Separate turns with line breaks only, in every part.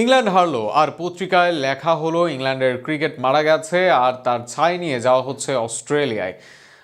England হারলো, আর পত্রিকায় লেখা হলো, ইংল্যান্ডের ক্রিকেট মারা গেছে, আর তার ছাই নিয়ে যাওয়া হচ্ছে অস্ট্রেলিয়ায়।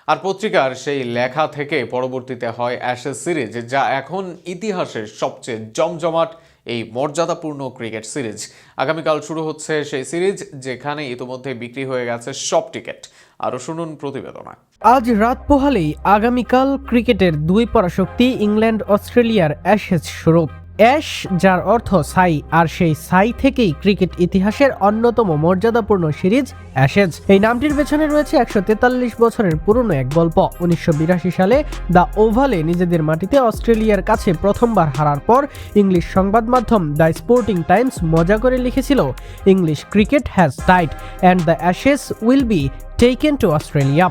আর পত্রিকার সেই লেখা থেকে পরবর্তীতে হয় অ্যাশেজ সিরিজ, যা এখন ইতিহাসের সবচেয়ে জমজমাট, এই মর্যাদাপূর্ণ ক্রিকেট সিরিজ। আগামীকাল শুরু হচ্ছে সেই সিরিজ, যেখানে ইতোমধ্যে বিক্রি হয়ে গেছে সব টিকিট। আরও শুনুন প্রতিবেদনা।
আজ রাত পোহালেই আগামীকাল ক্রিকেটের দুই পরাশক্তি ইংল্যান্ড অস্ট্রেলিয়ার অ্যাশেজ শুরু অ্যাশ, যার অর্থ সাই, আর সেই সাই থেকেই ক্রিকেট ইতিহাসের অন্যতম মর্যাদাপূর্ণ সিরিজ অ্যাশেজ। এই নামটির পেছনে রয়েছে একশো তেতাল্লিশ বছরের পুরনো এক গল্প। উনিশশো বিরাশি সালে দ্য ওভালে নিজেদের মাটিতে অস্ট্রেলিয়ার কাছে প্রথমবার হারার পর ইংলিশ সংবাদ মাধ্যম দ্য স্পোর্টিং টাইমস মজা করে লিখেছিল, English cricket has died and the Ashes will be taken to Australia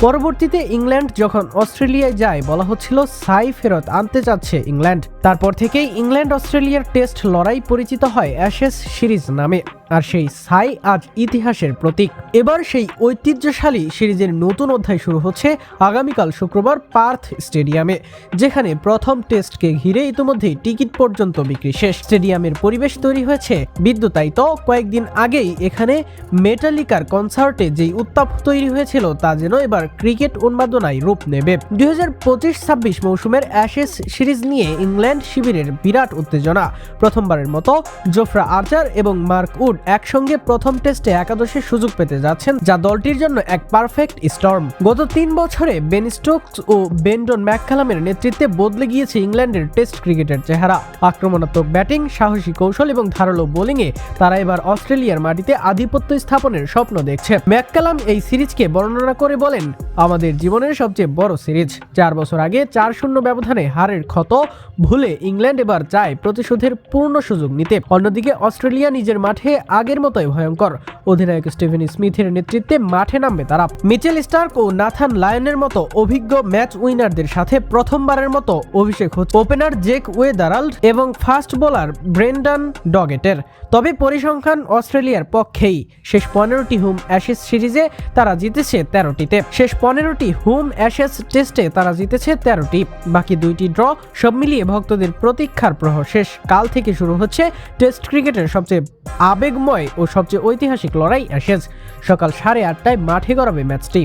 পরবর্তীতে ইংল্যান্ড যখন অস্ট্রেলিয়ায় যায়, বলা হচ্ছিল, সাই ফেরত আনতে যাচ্ছে ইংল্যান্ড। তারপর থেকেই ইংল্যান্ড অস্ট্রেলিয়ার টেস্ট লড়াই পরিচিত হয় অ্যাশেস সিরিজ নামে। আর সেই সাই আজ ইতিহাসের প্রতীক। এবার সেই ঐতিহ্যশালী সিরিজের নতুন অধ্যায় শুরু হচ্ছে আগামীকাল শুক্রবার পার্থ স্টেডিয়ামে, যেখানে প্রথম টেস্টকে ঘিরে ইতিমধ্যেই টিকিট পর্যন্ত বিক্রি শেষ। স্টেডিয়ামের পরিবেশ তৈরি হয়েছে বিদ্যুতায়িত। কয়েকদিন আগেই এখানে মেটালিকার কনসার্টে যেই উত্তাপ তৈরি হয়েছিল তা যেন এবার ক্রিকেট উন্মাদনায় রূপ নেবে। দুই হাজার পঁচিশ ছাব্বিশ মৌসুমের অ্যাশেস সিরিজ নিয়ে ইংল্যান্ড শিবিরের বিরাট উত্তেজনা। প্রথমবারের মতো জোফরা আর্চার এবং মার্ক উড একসঙ্গে প্রথম টেস্টে একাদশের সুযোগ পেতে যাচ্ছেন যা দলটির জন্য এক পারফেক্ট স্টর্ম। গত তিন বছরে বেন স্টোকস ও বেন্ডন ম্যাককালামের নেতৃত্বে বদলে গিয়েছে ইংল্যান্ডের টেস্ট ক্রিকেটের চেহারা। আক্রমণাত্মক ব্যাটিং, সাহসী কৌশল এবং ধারালো বোলিংয়ে তারা এবার অস্ট্রেলিয়ার মাটিতে আধিপত্য স্থাপনের স্বপ্ন দেখছে। ম্যাককালাম এই সিরিজকে বর্ণনা করে বলেন আমাদের জীবনের সবচেয়ে বড় সিরিজ। চার বছর আগে চার শূন্য ব্যবধানে হারের ক্ষত, ভুলে ইংল্যান্ড এবার চায় প্রতিশোধের পূর্ণ সুযোগ নিতে। অন্যদিকে অস্ট্রেলিয়া নিজের মাঠে আগের মতোই ভয়ঙ্কর। অধিনায়ক স্টিভেন স্মিথের নেতৃত্বে মাঠে নামবে তারা। মিচেল স্টার্ক ও নাথান লায়নের মতো অভিজ্ঞ ম্যাচ উইনারদের সাথে প্রথমবারের মতো অভিষেক হচ্ছে ওপেনার জেক ওয়েদারাল্ড এবং ফাস্ট বোলার ব্রেন্ডান ডগেটের। তবে পরিসংখ্যান অস্ট্রেলিয়ার পক্ষেই। শেষ পনেরোটি হোম অ্যাশেজ সিরিজে তারা জিতেছে তেরোটিতে। শেষ পনেরোটি হোম অ্যাশেস টেস্টে তারা জিতেছে তেরোটি। বাকি দুইটি ড্র সব মিলিয়ে ভক্তদের প্রতীক্ষার প্রহর শেষ। কাল থেকে শুরু হচ্ছে টেস্ট ক্রিকেটের সবচেয়ে আবেগময় ও সবচেয়ে ঐতিহাসিক লড়াই অ্যাশেজ সকাল সাড়ে আটটায় মাঠে গড়াবে ম্যাচটি।